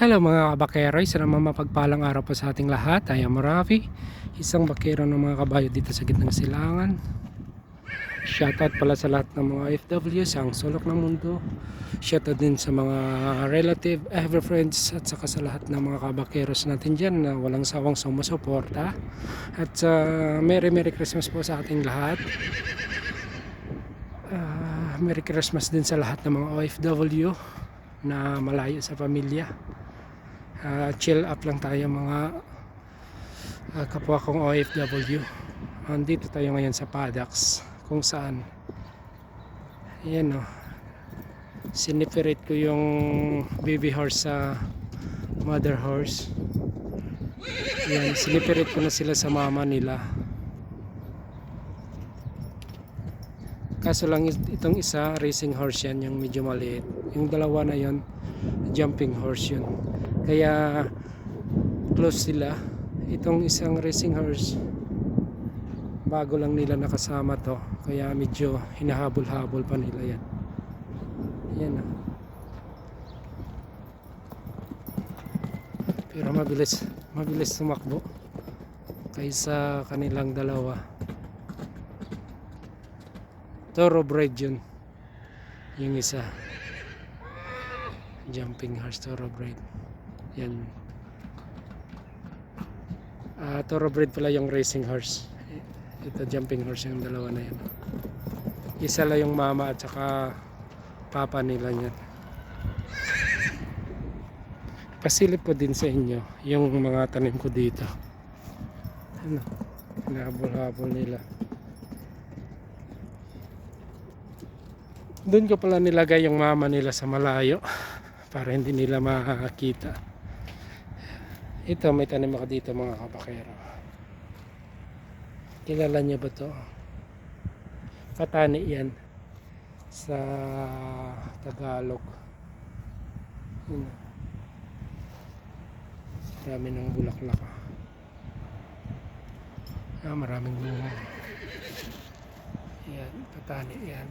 Hello mga kabakeroy, sana naman mapagpalang araw po sa ating lahat. I am Rafi, isang bakero ng mga kabayo dito sa gitnang silangan. Shoutout pala sa lahat ng mga FW sa ang sulok ng mundo. Shoutout din sa mga relative, ever friends at saka sa lahat ng mga kabakeros natin dyan na walang sawang sumusuporta. At sa Merry Merry Christmas po sa ating lahat. Ah, Merry Christmas din sa lahat ng mga OFW na malayo sa pamilya. Ah, chill up lang tayo mga ah, kapwa kong OFW. Andito tayo ngayon sa paddocks kung saan ayan o siniperate ko yung baby horse sa mother horse. Ayan siniperate ko na sila sa mama nila. Kaso lang itong isa racing horse yan yung medyo maliit. Yung dalawa na yon jumping horse yun kaya close sila. Itong isang racing horse bago lang nila nakasama to. Kaya medyo hinahabol-habol pa nila yan. Yan ah. pero mabilis mabilis tumakbo kaysa kanilang dalawa. Thoroughbred yun. Yung isa. Jumping horse thoroughbred yan. Ah, thoroughbred pala yung racing horse. Ito jumping horse yung dalawa na yan. Isa lang yung mama at saka papa nila yan pasilip ko din sa inyo yung mga tanim ko dito. Ano? Hinahabol-habol nila. Doon ko pala nilagay yung mama nila sa malayo para hindi nila makakita ito may tanim ako dito mga kapakero. Kilala niyo ba to? Patani yan sa Tagalog. Yun. Marami ng bulaklak ah. ah maraming bunga. Yan patani yan.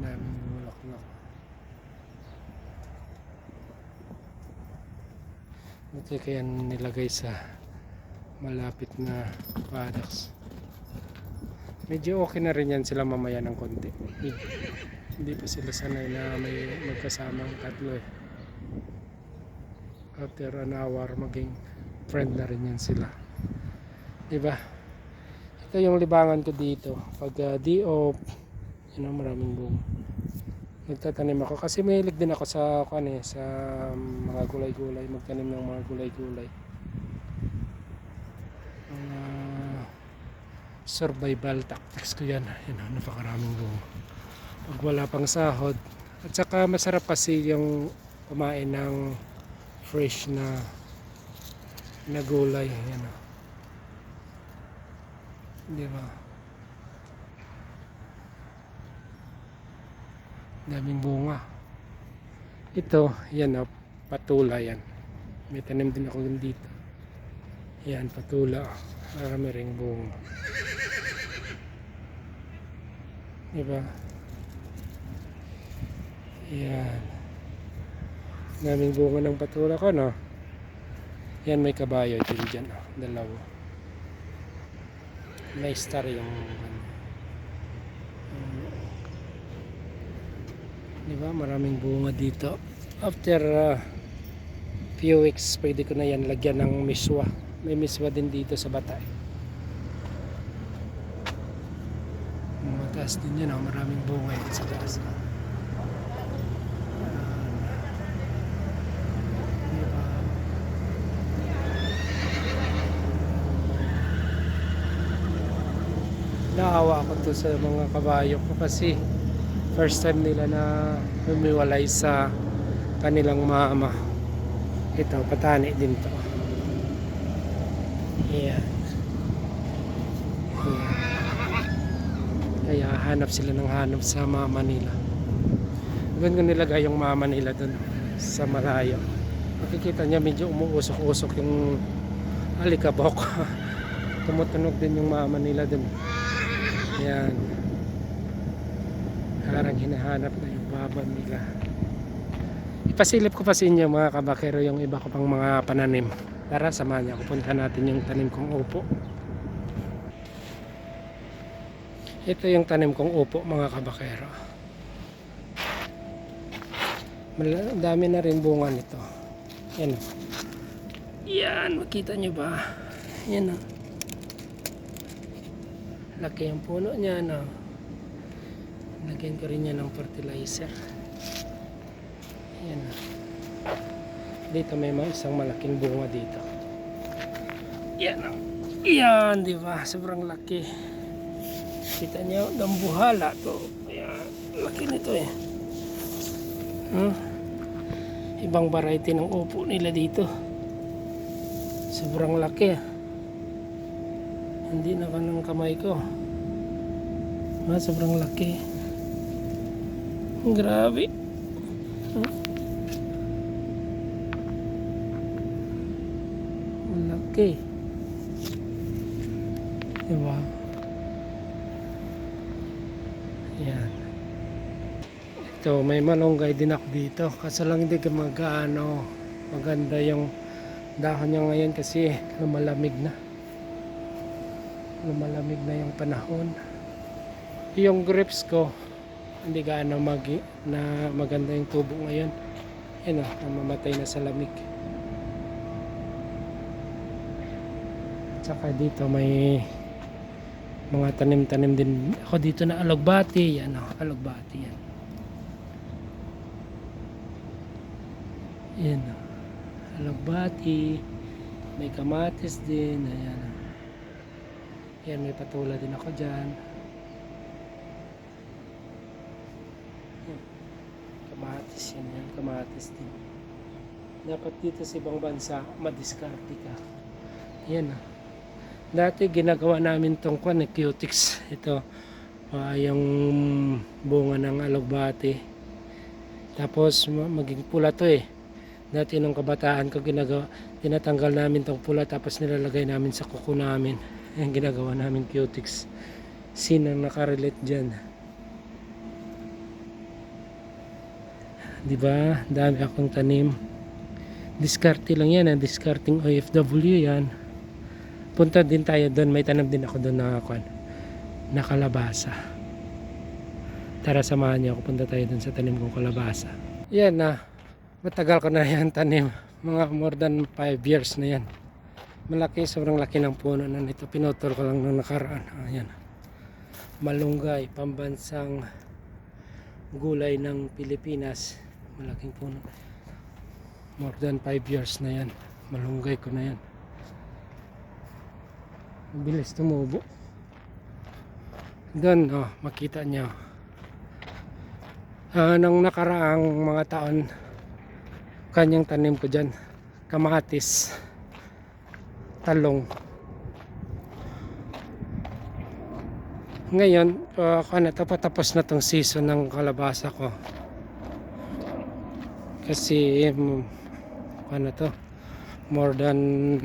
Daming bulaklak ito kaya nilagay sa malapit na paddocks medyo okay na rin yan sila mamaya ng konti. Hindi, pa sila sanay na may magkasamang tatlo eh. After an hour maging friend na rin yan sila. Diba? Ito yung libangan ko dito. Pag uh, di off yun ang maraming bunga nagtatanim ako. Kasi mahilig din ako sa kan eh, sa mga gulay-gulay magtanim ng mga gulay-gulay. Mga survival tactics ko yan. Yun oh, napakaraming bunga pag wala pang sahod. At saka masarap kasi yung kumain ng fresh na na gulay. Yan oh. di ba daming bunga. Ito yan oh, patula yan. May tanim din ako dito. Yan patula marami ring bunga. Diba? Yan. Daming bunga ng patula ko no? Yan may kabayo din dyan oh, dalawa. May star yung ano Di ba? Maraming bunga dito. After uh, few weeks, pwede ko na yan lagyan ng miswa. May miswa din dito sa batay. Mataas din yan. Oh. Maraming bunga yan sa taas. Naawa ako to sa mga kabayo ko kasi first time nila na humiwalay sa kanilang mama ito patani din to. Ayan. Ayan. kaya hanap sila ng hanap sa mama nila. Doon ko nilagay yung mama nila doon sa malayo. Makikita niya medyo umuusok-usok yung alikabok. Tumutunog din yung mama nila doon. Yan parang hinahanap na yung baba nila Ipasilip ko pa sa inyo mga kabakero yung iba ko pang mga pananim. Tara, samahan niyo ako. Punta natin yung tanim kong upo. Ito yung tanim kong upo mga kabakero. Mal- dami na rin bunga nito. Yan. Yan, makita nyo ba? Yan o. Laki yung puno niya no. Lagyan ko rin yan ng fertilizer. Yan. Dito may isang malaking bunga dito. Yan. Yan, di ba? Sobrang laki. Kita nyo, dambuhala to. Ayan, laki nito eh. Hmm? Ibang variety ng upo nila dito. Sobrang laki ah. Hindi na ka ng kamay ko. Ah, sobrang laki. Grabe. Ang laki. Diba? Yan. Ito, may malunggay din ako dito. Kaso lang hindi mag-ano, maganda yung dahon niya ngayon kasi lumalamig na. Lumalamig na yung panahon. Yung grapes ko, hindi gaano mag na maganda yung tubo ngayon. Yan o, namamatay na sa lamig. Tsaka dito may mga tanim-tanim din ako dito na alugbati. Yan o, alugbati yan. Yan o. Alugbati. May kamatis din. Ayan. o. Yan, may patula din ako dyan. Yan. Kamatis yan, yan. Din. Dapat dito sa ibang bansa, madiskarte ka. Yan o. Dati ginagawa namin tong kwan, eh, cutics. Ito, ah, yung bunga ng alugbati. Tapos ma- maging pula to eh. Dati nung kabataan ko ginagawa, tinatanggal namin tong pula tapos nilalagay namin sa kuko namin. Yung ginagawa namin cutics. Sino ang nakarelate dyan? Di ba? Dami akong tanim. Diskarte lang yan, ah. discarding OFW yan. Punta din tayo doon. May tanam din ako doon na kwan. Na kalabasa tara samahan niyo ako. Punta tayo doon sa tanim kong kalabasa. Yan na matagal ko na yan tanim. Mga more than 5 years na yan. Malaki sobrang laki ng puno na nito. Pinutol ko lang nung nakaraan. Ayan. Malunggay pambansang gulay ng Pilipinas malaking puno more than 5 years na yan malunggay ko na yan bilis tumubo. Doon, oh, makita nyo. Ah, nung nakaraang mga taon, kanyang tanim ko dyan. Kamatis. Talong. Ngayon, uh, ano, tapos na tong season ng kalabasa ko. Kasi, um, ano to, more than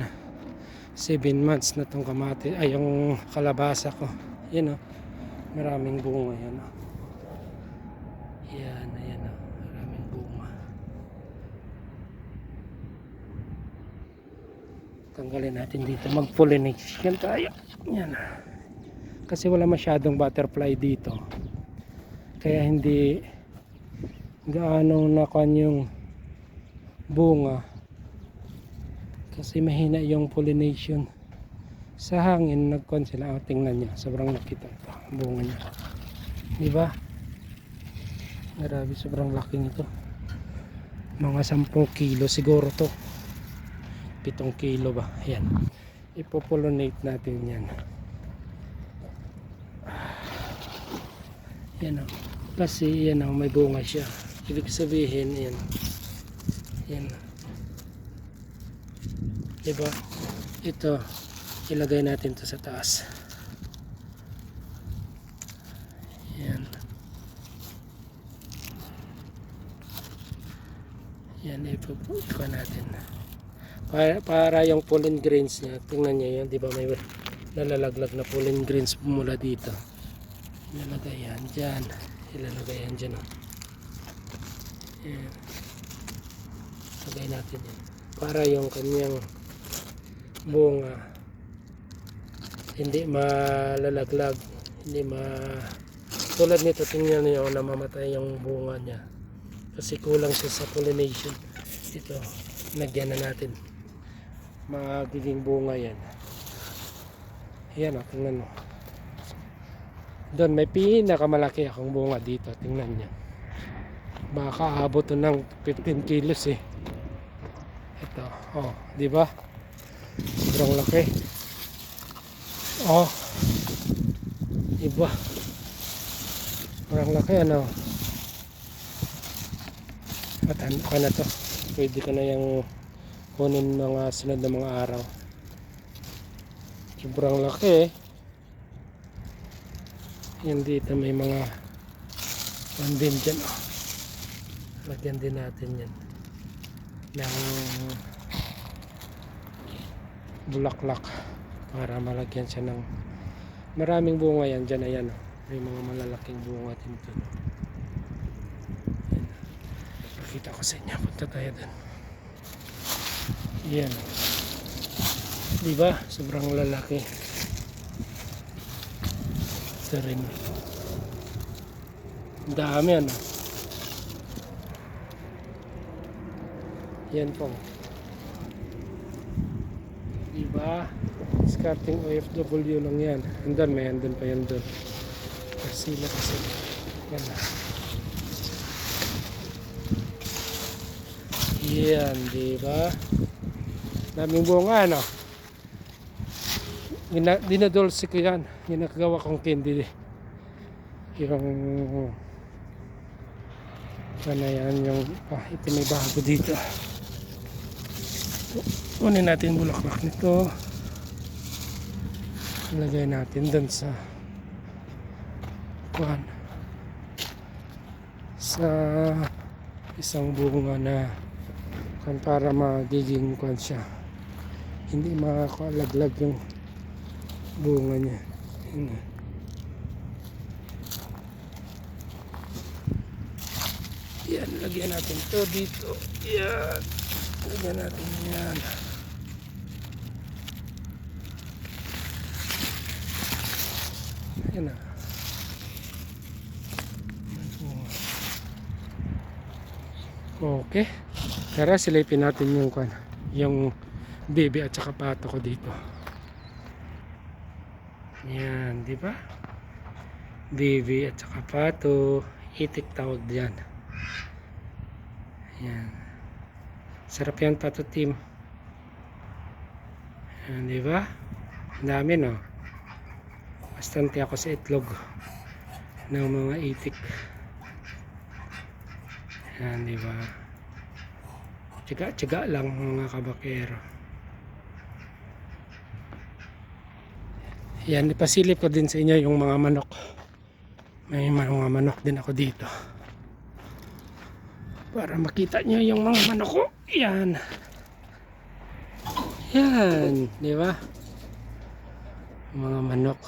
7 months na tong kamati ay yung kalabasa ko. Yan o maraming bunga yan o yan ayan o maraming bunga. Tanggalin natin dito. Mag pollination tayo. Yan kasi wala masyadong butterfly dito. Kaya hindi gaano nakuan yung bunga. Kasi mahina yung pollination. Sa hangin nagkon sila. Oh, tingnan nyo sobrang nakita ito bunga niya. Di ba grabe sobrang laki nito. Mga 10 kilo siguro to. 7 kilo ba? Yan ipopollinate natin yan. Yan o kasi yan o may bunga siya. Ibig sabihin yan yan diba? Ito ilagay natin to sa taas. Yan. Yan ipupuko natin. Para, para yung pollen grains niya tingnan niya yan diba? May nalalaglag na pollen grains mula dito. Ilalagay yan dyan. Ilalagay yan dyan oh. yan Lagay natin yan. Para yung kanyang bunga hindi malalaglag, hindi ma tulad nito tingnan niyo namamatay yung bunga niya. Kasi kulang siya sa pollination. Ito nagyan na natin. Magiging bunga yan. Yan o tingnan mo. Doon may pinakamalaki akong bunga dito. Tingnan niyo. Baka abot to ng 15 kilos eh ito oh di ba? Sobrang laki. Oh. Iba. Sobrang laki ano? At ano ka na to. Pwede ka na yung kunin mga sunod na mga araw. Sobrang laki eh. Yan dito may mga one din dyan oh. lagyan din natin yan ng bulaklak para malagyan siya ng maraming bunga yan. Dyan ayan oh. may mga malalaking bunga din dyan Yan. pakita ko sa inyo. Punta tayo dun. Yan di ba? Sobrang lalaki. Ito rin. Dami ano yan po Diba? Discarding OFW lang yan. Andun, may andun pa yan doon. Sila kasi. Yan na. Yan, diba? Daming bunga, ano? Gina, dinadolce ko yan. Ginagawa kong candy. Yung ano yan, yung ah, ito may bago dito. Kunin natin bulaklak nito. Ilagay natin dun sa kuhan. Sa isang bunga na kuhan para magiging kuhan siya. Hindi makakalaglag yung bunga niya. Yun. Yan, lagyan natin to dito. Yan. Lagyan natin yan. Yan na. Okay. Tara, silipin natin yung kwan, yung baby at saka pato ko dito. Yan, di ba? Baby at saka pato, itik tawag diyan. Yan. Sarap yan pato team. Yan, di ba? Ang dami no. Bastante ako sa itlog ng mga itik. Yan, di ba? Tiga-tiga lang mga kabakero. Yan, ipasilip ko din sa inyo yung mga manok. May mga manok din ako dito. Para makita nyo yung mga manok ko. Yan. Yan, di ba? Mga manok.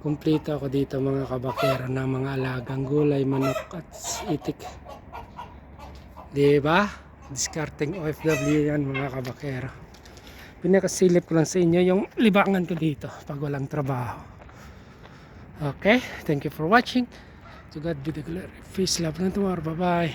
Kumplito ako dito mga kabakero ng mga alagang gulay, manok at itik. Di ba? Discarding OFW yan mga kabakero. Pinakasilip ko lang sa inyo yung libangan ko dito pag walang trabaho. Okay, thank you for watching. ಜಗದ್ಬಿದಗಳು ಫೀಸ್ ಲಭ್ಯಂತವ್ರು ಬಾಯ್